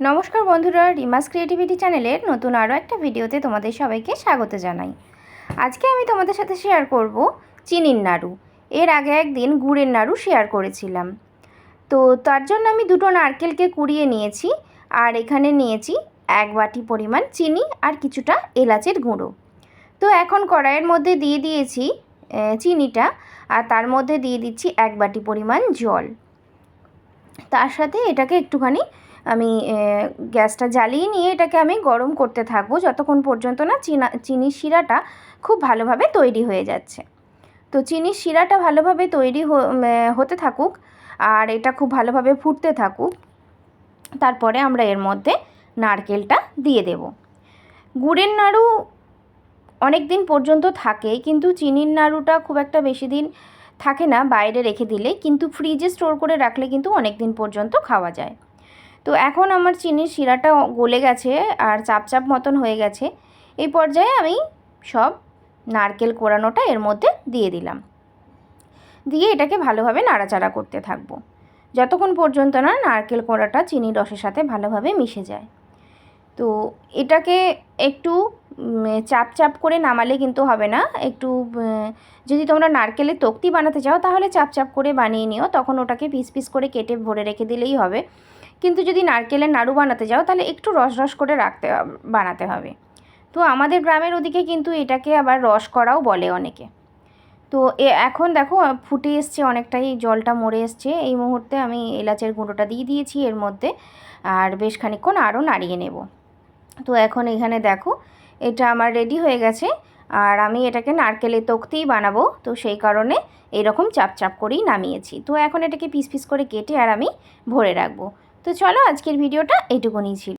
নমস্কার বন্ধুরা, রিমাস ক্রিয়েটিভিটি চ্যানেলের নতুন আরও একটা ভিডিওতে তোমাদের সবাইকে স্বাগত জানাই। আজকে আমি তোমাদের সাথে শেয়ার করব চিনির নাড়ু। এর আগে একদিন গুড়ের নাড়ু শেয়ার করেছিলাম। তো তার জন্য আমি দুটো নারকেলকে কুড়িয়ে নিয়েছি আর এখানে নিয়েছি এক বাটি পরিমাণ চিনি আর কিছুটা এলাচের গুঁড়ো। তো এখন কড়াইয়ের মধ্যে দিয়ে দিয়েছি চিনিটা আর তার মধ্যে দিয়ে দিচ্ছি এক বাটি পরিমাণ জল। তার সাথে এটাকে একটুখানি আমি গ্যাসটা জ্বালিয়ে নিয়ে এটাকে আমি গরম করতে থাকব যতক্ষণ পর্যন্ত না চিনা, চিনির শিরাটা খুব ভালোভাবে তৈরি হয়ে যাচ্ছে। তো চিনির শিরাটা ভালোভাবে তৈরি হতে থাকুক আর এটা খুব ভালোভাবে ফুটতে থাকুক, তারপরে আমরা এর মধ্যে নারকেলটা দিয়ে দেব। গুড়ের নাড়ু অনেক দিন পর্যন্ত থাকে কিন্তু চিনির নাড়ুটা খুব একটা বেশি দিন থাকে না বাইরে রেখে দিলে, কিন্তু ফ্রিজে স্টোর করে রাখলে কিন্তু অনেক দিন পর্যন্ত খাওয়া যায়। তো এখন আমার চিনির শিরাটা গলে গেছে আর চাপ চাপ মতন হয়ে গেছে। এই পর্যায়ে আমি সব নারকেল কোরানোটা এর মধ্যে দিয়ে দিলাম। দিয়ে এটাকে ভালোভাবে নাড়াচাড়া করতে থাকব। যতক্ষণ পর্যন্ত না নারকেল কোড়াটা চিনির রসের সাথে ভালোভাবে মিশে যায়। তো এটাকে একটু চাপ চাপ করে নামালে কিন্তু হবে না। একটু যদি তোমরা নারকেলের তক্তি বানাতে চাও তাহলে চাপ চাপ করে বানিয়ে নিও। তখন ওটাকে পিস পিস করে কেটে ভরে রেখে দিলেই হবে। কিন্তু যদি নারকেলের নাড়ু বানাতে যাও, তাহলে একটু রস রস করে রাখতে বানাতে হবে। তো আমাদের গ্রামের ওদিকে কিন্তু এটাকে আবার রস করাও বলে অনেকে। তো এ, এখন দেখো ফুটে এসছে অনেকটাই, জলটা মরে এসছে। এই মুহূর্তে আমি এলাচের গুঁড়োটা দিয়ে দিয়েছি এর মধ্যে, আর বেশ খানিকক্ষণ আরও নাড়িয়ে নেব। তো এখন এখানে দেখো, এটা আমার রেডি হয়ে গেছে, আর আমি এটাকে নারকেলের তক্তেই বানাবো। তো সেই কারণে এরকম চাপ চাপ করেই নামিয়েছি। তো এখন এটাকে পিস পিস করে কেটে আর আমি ভরে রাখব। তো চলো আজকের ভিডিওটা এটুকুনি ছিল।